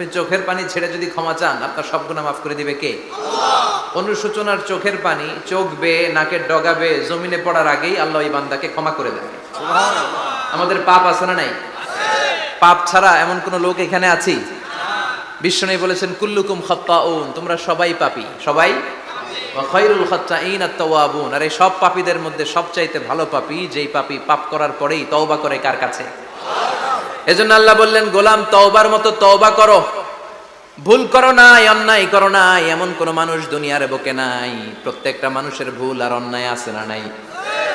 আপনি চোখের পানি ছেড়ে যদি ক্ষমা চান আপনার সব গুণা মাফ করে দিবে কে? অনুশোচনার চোখের পানি চোখ বেয়ে নাকের ডগা বেয়ে জমিনে পড়ার আগেই আল্লাহ এই বান্দাকে ক্ষমা করে দেয় আমাদের পাপ আছে না নাই? পাপ ছাড়া এমন কোন লোক এখানে আছি? বিষ্ণু বলেছেন কুল্লুকুম খাত্তাউন তোমরা সবাই পাপি। সবাই? খায়রুল খাত্তাইন আত-তাওয়াবুন আর এই সব পাপীদের মধ্যে সবচাইতে ভালো পাপী যেই পাপী পাপ করার পরেই তওবা করে কার কাছে? এজন্য আল্লাহ বললেন, গোলাম তওবার মতো তওবা করো। ভুল করো নাই, অন্যায় করো নাই। এমন কোন মানুষ দুনিয়ার বুকে নাই। প্রত্যেকটা মানুষের ভুল আর অন্যায় আছে না নাই?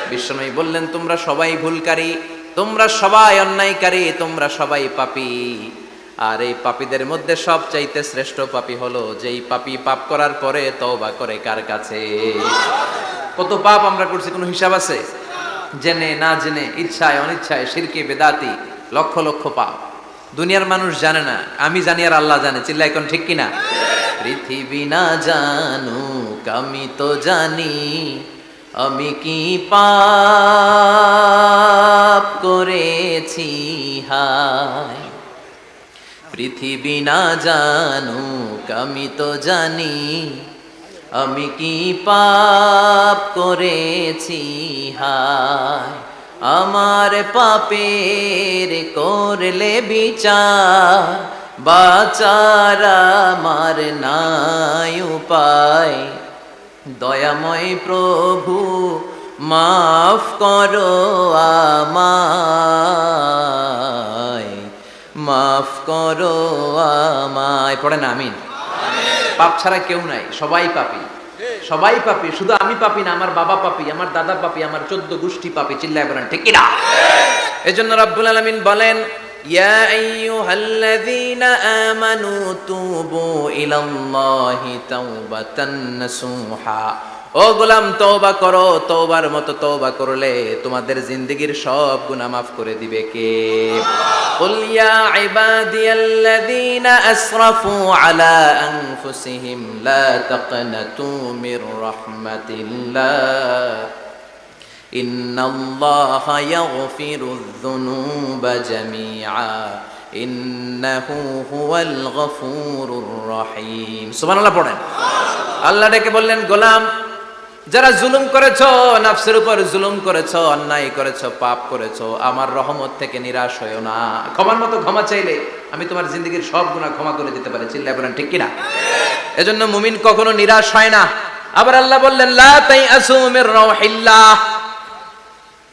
বিশ্বময় বললেন, তোমরা সবাই ভুলকারী। তোমরা সবাই অন্যায়কারী। তোমরা সবাই পাপি। আর এই পাপীদের মধ্যে সব চাইতে শ্রেষ্ঠ পাপী হলো যেই পাপী পাপ করার পরে তওবা করে কার কাছে? কত পাপ আমরা করছি, কোনো হিসাব আছে? জেনে, না জেনে, ইচ্ছায়, অনিচ্ছায় শিরকে বেদাতি। লক্ষ লক্ষ পাপ। দুনিয়ার মানুষ জানে না, আমি জানি আর আল্লাহ জানে। চিল্লা এখন ঠিক কিনা? পৃথিবী না জানুক, আমি তো জানি, আমি কি পাপ করেছি? পৃথিবী না জানুক, আমি তো জানি, আমি কি পাপ করেছি? হায়। আমার পাপের করলে বিচার, বাচার আমার নাই উপায়। দয়াময় প্রভু, মাফ করো আমায়। মাফ করো আমায়। পড়ে না আমিন। পাপ ছাড়া কেউ নাই, সবাই পাপি। সবাই পাপি, শুধু আমি পাপি না, আমার বাবা পাপি, আমার দাদা পাপি, আমার চোদ্দ গোষ্ঠী পাপি, চিল্লায় বলেন, ঠিক কিনা? এজন্য রাব্বুল আলামিন বলেন আমানু তুবু ইলাল্লাহি তাওবাতান নাসুহা। ও গোলাম, তওবা করো, তওবার মতো তওবা করলে তোমাদের জিন্দগির সব গুনাহ maaf করে দিবে কে? কুল ইয়া ইবাদিয়াল্লাযীনা আসরাফু আলা আনফুসিহিম, লা তাকনাতু মির রাহমাতিল্লাহ। ইন্নাল্লাহা ইয়াগফিরুয যুনুবা জামিআ। ইন্নাহু হুয়াল গফুরুর রহিম। সুবহানাল্লাহ, পড়েন। আল্লাহ ডেকে বললেন, গোলাম যারা জুলুম করেছ, নাফসের উপর জুলুম করেছ, অন্যায় করেছ, পাপ করেছ, আমার রহমত থেকে নিরাশ হয়েও না। ক্ষমার মতো ক্ষমা চাইলে আমি তোমার জিন্দগির সব গুণা ক্ষমা করে দিতে পারি। চিল্লায় বলেন, ঠিক কিনা? এজন্য মুমিন কখনো নিরাশ হয় না। আবার আল্লাহ বললেন, লা তাই আসুমির রাহিল্লাহ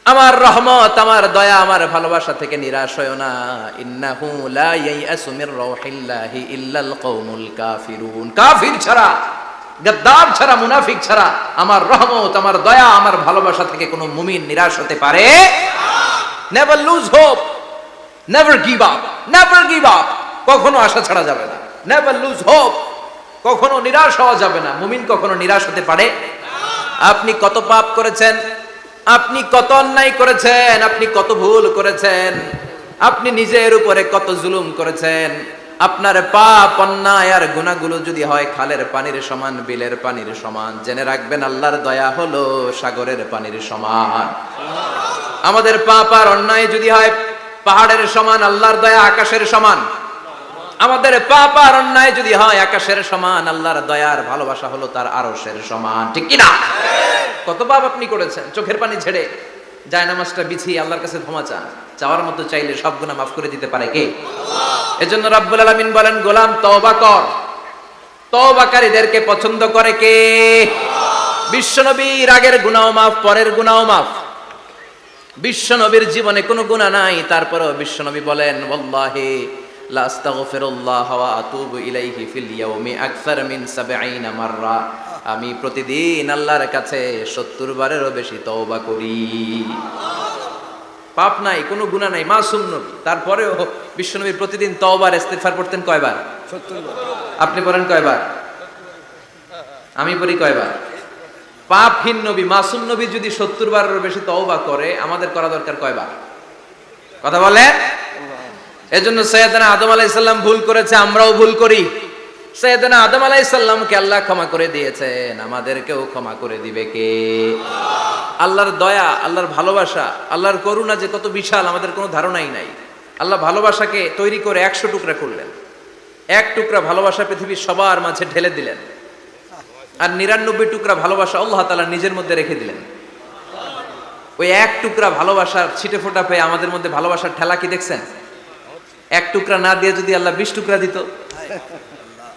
আমার রহমত, আমার দয়া, আমার ভালোবাসা থেকে নিরাশ হয়েও না। ইন্নাহু লা ইয়াইয়াসু মির রাহিল্লাহি ইল্লাল কওমুল কাফিরুন। কাফির ছাড়া গদ্দার ছাড়া, মুনাফিক ছাড়া আমার রহমত, আমার দয়া, আমার ভালোবাসা থেকে কোনো মুমিন নিরাশ হতে পারে? Never lose hope never give up never give up কখনো আশা ছাড়া যাবে না। নেভার লুজ হোপ কখনো নিরাশ হওয়া যাবে না। মুমিন কখনো নিরাশ হতে পারে? আপনি কত পাপ করেছেন? আপনি কত অন্যায় করেছেন? আপনি কত ভুল করেছেন? আপনি নিজের উপরে কত জুলুম করেছেন? আপনার পাপ, অন্যায় আর গুণাগুলো যদি হয়, খালের পানির সমান, বিলের পানির সমান। জেনে রাখবেন, আল্লাহর দয়া হলো সাগরের পানির সমান। আমাদের পাপ আর অন্যায় যদি হয়, পাহাড়ের সমান, আল্লাহর দয়া আকাশের সমান। আমাদের পাপ আর অন্যায় যদি হয়, আকাশের সমান, আল্লাহর দয়ার ভালোবাসা হলো তার আরশের সমান। ঠিক কিনা? কত পাপ আপনি করেছেন? চোখের পানি ছেড়ে যায় নামাজটা বিছিয়ে আল্লাহর কাছে ক্ষমা চান। চাওয়ার মতো চাইলে সব গুণা মাফ করে দিতে পারে কে? এজন্য রাব্বুল আলামিন বলেন, গোলাম, তওবা কর। তওবাকারীদেরকে পছন্দ করে কে? বিশ্বনবীর আগের গুনাও মাফ, পরের গুনাও মাফ। বিশ্বনবীর জীবনে কোনো গুনাহ নাই। তারপরেও বিশ্বনবী বলেন, ওয়াল্লাহি লা আস্তাগফিরুল্লাহ ওয়া আতুবু ইলাইহি ফিল ইয়াউমি আকসার মিন 70 মাররা। আমি প্রতিদিন আল্লাহর কাছে 70 বারেরও বেশি তওবা করি। পাপ নাই, কোনো গুনাহ নাই, মাসুম নবী। তারপরেও বিশ্বনবী প্রতিদিন তওবার, ইস্তিগফার করতেন কয়বার? আপনি পড়েন কয়বার? আমি পড়ি কয়বার? পাপহীন নবী, মাসুম নবী যদি সত্তর বারেরও বেশি তওবা করে, আমাদের করা দরকার কয়বার? কথা বলে এজন্য সৈয়দনা আদম আলাইসাল্লাম ভুল করেছে, আমরাও ভুল করি। সৈয়দনা আদম আলাইসাল্লামকে আল্লাহ ক্ষমা করে দিয়েছেন। আমাদেরকেও ক্ষমা করে দিবে কে? আল্লাহর দয়া, আল্লাহর ভালোবাসা, আল্লাহর করুণা যে কত বিশাল, আমাদের কোনো ধারণাই নাই। আল্লাহ ভালোবাসাকে তৈরি করে একশো টুকরা করলেন। এক টুকরা ভালোবাসা পৃথিবীর সবার মাঝে ঢেলে দিলেন। আর নিরানব্বই টুকরা ভালোবাসা আল্লাহ তালা নিজের মধ্যে রেখে দিলেন। ওই এক টুকরা ভালোবাসার ছিটে ফোটা পেয়ে আমাদের মধ্যে ভালোবাসার ঠেলা কি দেখছেন? এক টুকরা না দিয়ে যদি আল্লাহ বিশ টুকরা দিত।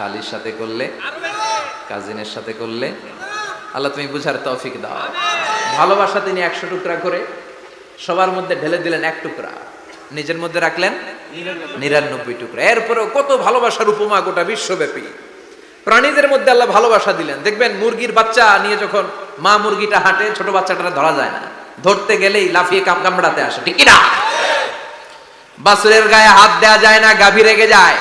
শালির সাথে করলে, কাজিনের সাথে করলে, আল্লাহ তুমি বুঝার তৌফিক দাও। ভালোবাসা তিনি একশো টুকরা করে, সবার মধ্যে ঢেলে দিলেন এক টুকরা। নিজের মধ্যে রাখলেন নিরানব্বই টুকরা। এরপরেও কত ভালোবাসার উপমা গোটা বিশ্বব্যাপী। প্রাণীদের মধ্যে আল্লাহ ভালোবাসা দিলেন। দেখবেন মুরগির বাচ্চা নিয়ে যখন মা মুরগিটা হাঁটে, ছোট বাচ্চাটা ধরা যায় না। ধরতে গেলেই লাফিয়ে কাম কামড়াতে আসে। ঠিক না? বাসুরের গায়ে হাত দেওয়া যায় না, গাভী রেগে যায়।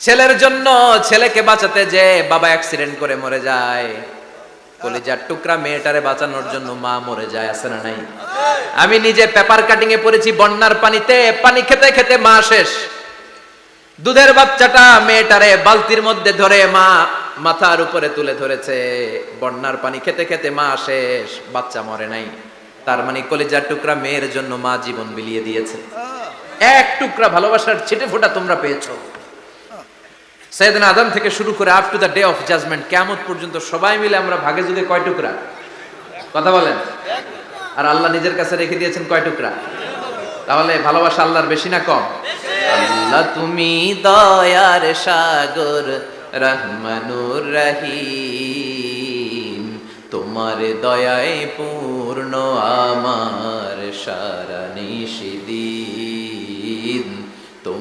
ছেলের জন্য ছেলেকে বাঁচাতে যে বাবা অ্যাক্সিডেন্ট করে মরে যায়। কলিজার টুকরা মেয়েটারে বাঁচানোর জন্য মা মরে যায়, আছে না নাই? আমি নিজে পেপার কাটিং এ পড়েছি বন্যার পানিতে, পানি খেতে খেতে মা শেষ। দুধের বাচ্চাটা মেয়েটারে বালতির মধ্যে ধরে মা মাথার উপরে তুলে ধরেছে। বন্যার পানি খেতে খেতে মা শেষ, বাচ্চা মরে নাই। তার মানে কলিজার টুকরা মেয়ের জন্য মা জীবন বিলিয়ে দিয়েছে। এক টুকরা ভালোবাসার ছিটে ফোটা তোমরা পেয়েছ। সৈয়দিন আদম থেকে শুরু করে up to the day of judgement কেমন পর্যন্ত সবাই মিলে আমরা ভাগে যুগে কয় টুকরা? কথা বলেন। আর আল্লাহ নিজের কাছে রেখে দিয়েছেন কয় টুকরা? তাহলে ভালোবাসা আল্লাহর বেশি না কম? আল্লাহ তুমি দয়ার সাগর, রহমানুর রহিম। তোমার দয়ায় পূর্ণ, আমার সারা নিষিদিন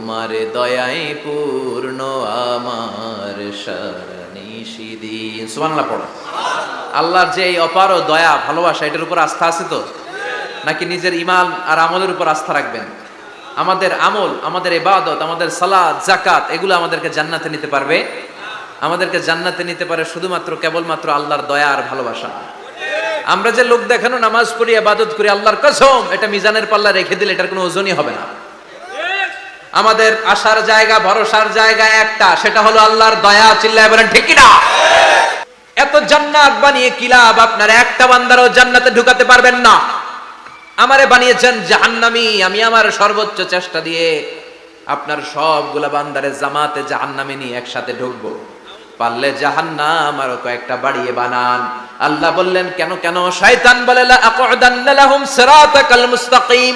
তোমার দয়ায় পূর্ণ আমার সারা নিষিদিন সুবহানাল্লাহ পড়ো। আল্লাহর যে এই অপার দয়া, ভালোবাসা, এটার উপর আস্থা আছে তো? নাকি নিজের ইমান আর আমলের উপর আস্থা রাখবেন? আমাদের আমল, আমাদের এবাদত আমাদের সালাদ জাকাত এগুলো আমাদেরকে জান্নাতে নিতে পারবে? আমাদেরকে জান্নাতে নিতে পারে শুধুমাত্র, কেবলমাত্র আল্লাহর দয়া আর ভালোবাসা। আমরা যে লোক দেখানো, নামাজ পড়ি, ইবাদত করি, আল্লাহর কসম, এটা মিজানের পাল্লা রেখে দিলে এটার কোনো ওজনই হবে না। আমাদের আসার জায়গা, ভরসার জায়গা একটা, সেটা হলো আল্লাহর দয়া, চিল্লায় বলেন, ঠিক না এত জান্নাত বানিয়ে কি লাভ? আপনার একটা বান্দারও জান্নাতে ঢুকাতে পারবেন না। আমারে বানিয়েছেন জাহান্নামি, আমি আমার সর্বোচ্চ চেষ্টা দিয়ে আপনার সবগুলা বান্দারে জামাতে জাহান্নামে নিয়ে একসাথে ঢুকবো। পারলে জাহান্নাম আরও কয়েকটা বাড়িয়ে বানান। আল্লাহ বললেন, কেন কেন? শয়তান বলে, লা আকুদান্না লাহুম সিরাতাকাল মুস্তাকিম।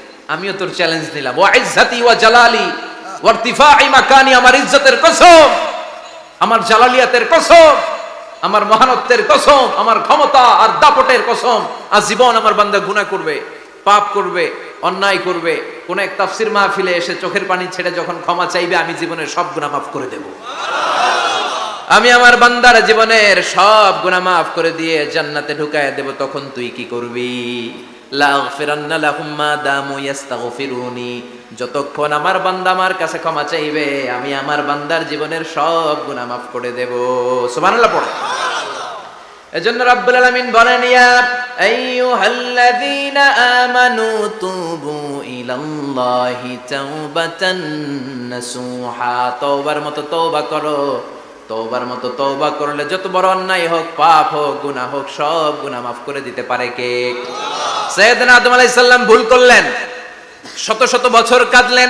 আমিও তোর চ্যালেঞ্জ দিলাম ওয়া ইজ্জাতি ওয়া জালালি, ওয়া ইরতিফাই মাকানি, আমার ইজ্জতের কসম, আমার জালালিয়াতের কসম, আমার মহানত্বের কসম, আমার ক্ষমতা আর দাপটের কসম। আর জীবন আমার বান্দা গুনাহ করবে, পাপ করবে, অন্যায় করবে। কোন এক তাফসির মাহফিলে এসে চোখের পানি ছেড়ে যখন ক্ষমা চাইবে, আমি জীবনের সব গুনাহ মাফ করে দেব। আমি আমার বান্দার জীবনের সব গুনাহ মাফ করে দিয়ে জান্নাতে ঢুকায় দেব, তখন তুই কি করবি? যতক্ষণ আমার বান্দা আমার কাছে ক্ষমা চাইবে, আমি আমার বান্দার জীবনের সব গুনাহ মাফ করে দেব। সুবহানাল্লাহ, পড়ো। এজন্য রাব্বুল আলামিন বলেন, ইয়া আইয়ুহাল্লাযীনা আমানু তুবু ইলাল্লাহি তাওবাতান নাসুহা। তওবার মতো তওবা করো। তওবার মতো তৌবা করলে যত বড় অন্যায় হোক, পাপ হোক, গুনাহ হোক, সব গুনাহ মাফ করে দিতে পারে কে? সৈয়দ আদম আলাইহিস সালাম ভুল করলেন, শত শত বছর কাঁদলেন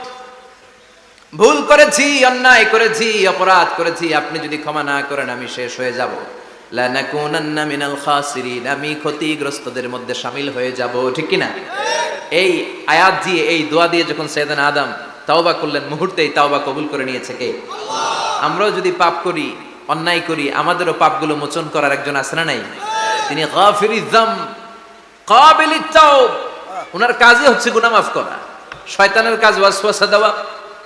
ভুল করেছি, অন্যায় করেছি, অপরাধ করেছি, আপনি যদি ক্ষমা না করেন, আমি শেষ হয়ে যাব। আমি ক্ষতিগ্রস্তদের মধ্যে শামিল হয়ে যাব, ঠিক কি না এই আয়াত দিয়ে, এই দোয়া দিয়ে যখন সৈয়দান আদম তাওবা করলেন, মুহূর্তেই তাওবা কবুল করে নিয়েছে কে? আমরাও যদি পাপ করি, অন্যায় করি, আমাদেরও পাপগুলো মোচন করার একজন আছে না নাই? তিনি ওনার কাজই হচ্ছে গুনাহ মাফ করা। শয়তানের কাজ ওয়াসওয়াসা দেওয়া।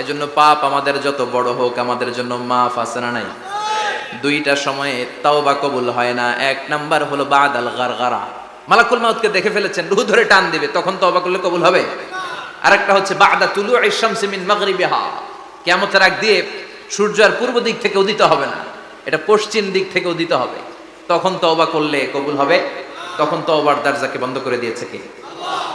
এজন্য পাপ আমাদের যত বড় হোক, আমাদের জন্য মাফ আছে না নাই? দুইটা সময়ে তাও বা কবুল হয় না। এক নাম্বার হলো বাদ আল গারগারা। মালাকুল মাউতকে দেখে ফেলেছেন, রুহ ধরে টান দিবে, তখন তওবা করলে কবুল হবে। আরেকটা হচ্ছে, বাদা তুলু ইশামসি মিন মাগরিবিহা। কিয়ামতের আগ দিয়ে সূর্য আর পূর্ব দিক থেকে উদিত হবে না, এটা পশ্চিম দিক থেকে উদিত হবে। তখন তওবা করলে কবুল হবে, তখন তওবার দরজাকে বন্ধ করে দিয়েছে কে?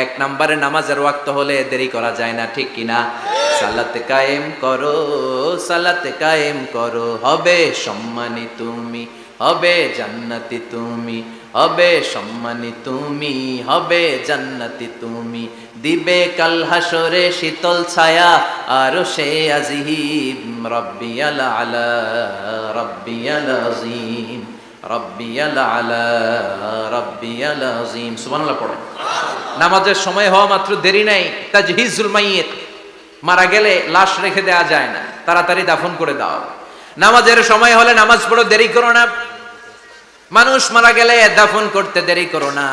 এক নম্বরে নামাজের ওয়াক্ত হলে দেরি করা যায় না, ঠিক কিনা? সালাতে কায়েম করো, সালাতে কায়েম করো। হবে সম্মানী তুমি, হবে জান্নাতি তুমি, হবে সম্মানী তুমি, হবে জান্নাতি তুমি। দিবে কাল হাসরে শীতল ছায়া, আর সে আজিহিম রব্বিয়াল আলা, রব্বিয়াল আজিম, রব্বিয়াল আলা, রব্বিয়াল আজিম। সুবহানাল্লাহ পড়েন নামাজের সময় হওয়া মাত্র দেরি নাই। তাজহিজুল মাইয়িত। মারা গেলে লাশ রেখে দেওয়া যায় না। তাড়াতাড়ি দাফন করে দাও। নামাজের সময় হলে নামাজ পড়ো, দেরি করো না। মানুষ মারা গেলে দাফন করতে দেরি করো না।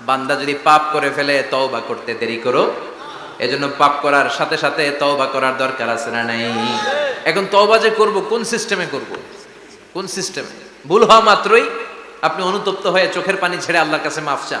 বান্দা যদি পাপ করে ফেলে, তওবা করতে দেরি করো। এজন্য পাপ করার সাথে সাথে তওবা করার দরকার আছে না নাই? এখন তওবা যে করব, কোন সিস্টেমে করব? কোন সিস্টেমে? ভুল হওয়া মাত্রই আপনি অনুতপ্ত হয়ে চোখের পানি ছেড়ে আল্লাহর কাছে মাফ চান।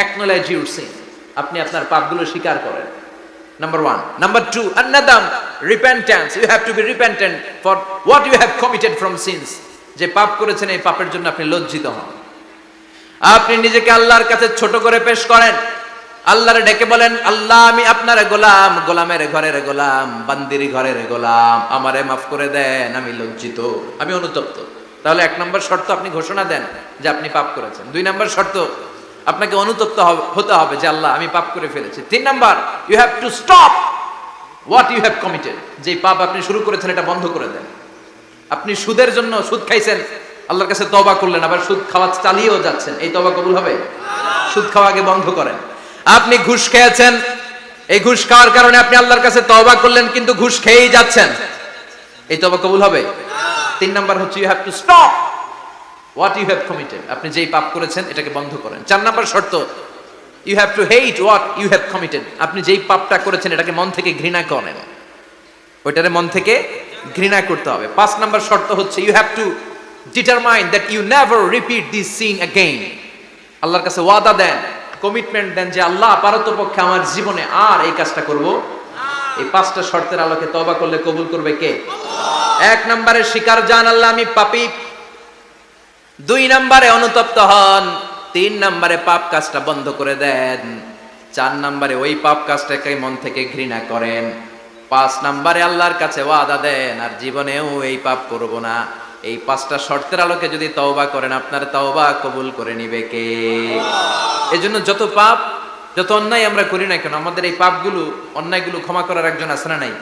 অ্যাকনোলেজ ইউর সিন আপনি আপনার পাপগুলো স্বীকার করেন। Number one number two repentance you have to be repentant for what you have committed from sins যে পাপ করেছেন, এই পাপের জন্য আপনি লজ্জিত হন। আপনি নিজেকে আল্লাহর কাছে ছোট করে পেশ করেন। আল্লাহরে ডেকে বলেন, আল্লাহ, আমি আপনার গোলাম, গোলামের ঘরের গোলাম, বান্দির ঘরের গোলাম। আমারে মাফ করে দেন, আমি লজ্জিত, আমি অনুতপ্ত। তাহলে এক নম্বর শর্ত আপনি ঘোষণা দেন যে আপনি পাপ করেছেন। দুই নম্বর শর্ত আপনাকে অনুতপ্ত হতে হবে যে আল্লাহ, আমি পাপ করে ফেলেছি। তিন number you have to stop what you have committed যে পাপ আপনি শুরু করেছেন, এটা বন্ধ করে দেন। আপনি সুদের জন্য সুদ খাইছেন, আল্লাহর কাছে তবা করলেন, আবার সুদ খাওয়া চালিয়েও যাচ্ছেন। এই তবা কবুল হবে? সুদ খাওয়া আগে বন্ধ করেন। আপনি ঘুষ খেয়েছেন, এই ঘুষ খাওয়ার কারণে আপনি আল্লাহর কাছে তবা করলেন, কিন্তু ঘুষ খেয়েই যাচ্ছেন। এই তবা কবুল হবে? তিন নাম্বার হচ্ছে you have to stop what you have committed আপনি যেই পাপ করেছেন, এটাকে বন্ধ করেন। চার নাম্বার শর্ত you have to hate what you have committed আপনি যেই পাপটা করেছেন, এটাকে মন থেকে ঘৃণা করেন। ওইটারে মন থেকে ঘৃণা করতে হবে। পাঁচ নাম্বার শর্ত হচ্ছে you have to determine that you never repeat this sin again আল্লাহর কাছে ওয়াদা দেন কমিটমেন্ট দেন যে আল্লাহ পারতপক্ষে আমার জীবনে আর এই কাজটা করব এই পাঁচটা শর্তের আলোকে তবা করলে কবুল করবে কে? এক নম্বরে শিকার জান আল্লাহ, আমি পাপী। দুই নম্বরে অনুতপ্ত হন, তিন নম্বরে পাপ কাজটা বন্ধ করে দেন, চার নম্বরে ওই পাপ কাজটাকে মন থেকে ঘৃণা করেন, পাঁচ নম্বরে আল্লাহর কাছে ওয়াদা দেন, আর জীবনেও এই পাপ করব না। এই পাঁচটা শর্তের আলোকে যদি তওবা করেন, আপনার তওবা কবুল করে নিবে কে? এজন্য যত পাপ, যত অন্যায় আমরা করি না কেন, আমাদের এই পাপগুলো, অন্যায়গুলো ক্ষমা করার একজন আছে না নাই?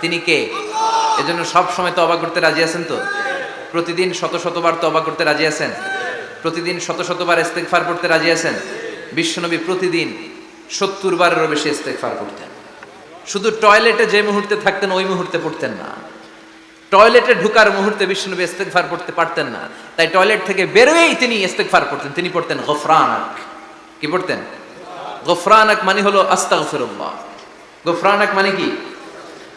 তিনি কে? এজন্য সব সময় তওবা করতে রাজি আছেন তো? প্রতিদিন শত শতবার তবা করতে রাজি আছেন? প্রতিদিন শত শতবার ইস্তেগফার করতে রাজি আছেন? বিশ্বনবী প্রতিদিন সত্তর বারেরও বেশি ইস্তেগফার করতেন শুধু টয়লেটে যে মুহূর্তে থাকতেন, ওই মুহূর্তে পড়তেন না। টয়লেটে ঢুকার মুহূর্তে বিশ্বনবী ইস্তেগফার পড়তে পারতেন না। তাই টয়লেট থেকে বেরোয়েই তিনি ইস্তেগফার পড়তেন। তিনি পড়তেন গফরানাক। কি পড়তেন? গফরানাক মানে হলো আস্তাগফিরুল্লাহ। গফরানাক মানে কি?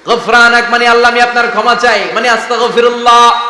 গফরানাক মানে আল্লাহ আমি আপনার ক্ষমা চাই। মানে আস্তাগফিরুল্লাহ।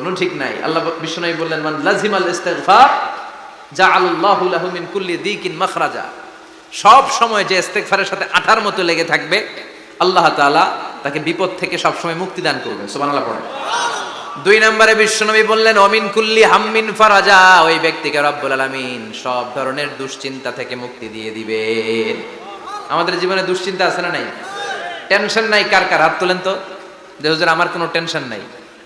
কোনো ঠিক নাই। আল্লাহ বিষ্ণু বললেন, মান লাজিম আল ইস্তেগফার, জাআলাল্লাহু লাহু মিন কুল্লি দিকিন মাখরাজা। সব সময় যে ইস্তেগফারের সাথে আঠার মতো লেগে থাকবে, আল্লাহ তাআলা তাকে বিপদ থেকে সব সময় মুক্তি দান করবেন। সুবহানাল্লাহ পড়েন। দুই নম্বরে বিশ্বনবী বললেন, অমিন কুল্লি হাম্মিন ফারাজা। ওই ব্যক্তিকে রব্বুল আলামিন সব ধরনের দুশ্চিন্তা থেকে মুক্তি দিয়ে দিবেন। আমাদের জীবনে দুশ্চিন্তা আছে না নাই? টেনশন নাই কার কার? হাত তোলেন তো। যে আমার কোনো টেনশন নাই।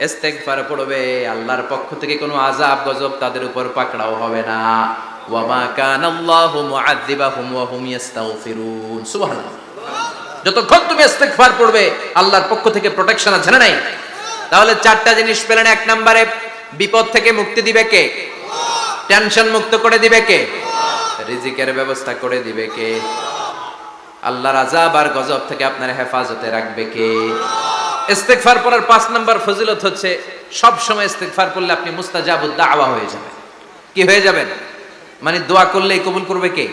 ইস্তেগফার পড়বে, আল্লাহর পক্ষ থেকে কোনো আযাব, গজব তাদের উপর পাকড়াও হবে না। ওয়ামা কানাল্লাহু মুআযযিবাহুম ওয়া হুম ইস্তাগফিরুন। সুবহানাল্লাহ। যতক্ষণ তুমি ইস্তেগফার পড়বে, আল্লাহর পক্ষ থেকে প্রোটেকশন আছে না নাই? তাহলে চারটা জিনিস পেলেন এক নম্বরে, বিপদ থেকে মুক্তি দিবে কে? টেনশন মুক্ত করে দিবে কে? রিজিকের ব্যবস্থা করে দিবে কে? আল্লাহর আজাব আর গজব থেকে আপনার হেফাজতে রাখবে কে? ইস্তেগফার পড়ার পাঁচ নম্বর ফজিলত হচ্ছে সব সময় ইস্তেগফার করলে আপনি মুস্তাজাবুদ দাওয়া হয়ে যাবেন। কি হয়ে যাবেন? মানে দোয়া করলেই কবুল করবে কে?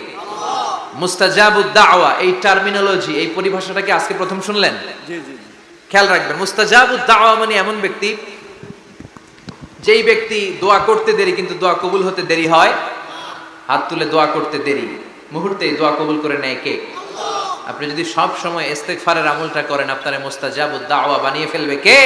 মুস্তাজাবুদ দাওয়া এই টার্মিনোলজি এই পরিভাষাটাকে আজকে প্রথম শুনলেন? খেয়াল রাখবেন মুস্তাজাবুদ দাওয়া মানে এমন ব্যক্তি যেই ব্যক্তি দোয়া করতে দেরি কিন্তু দোয়া কবুল হতে দেরি হয় হাত তুলে দোয়া করতে দেরি মুহূর্তেই দোয়া কবুল করে নেয় কে? আপনি যদি সব সময় ইস্তেগফারের আমলটা করেন আপনার মোস্তাজাবুদ দাওয়া বানিয়ে ফেলবে কে?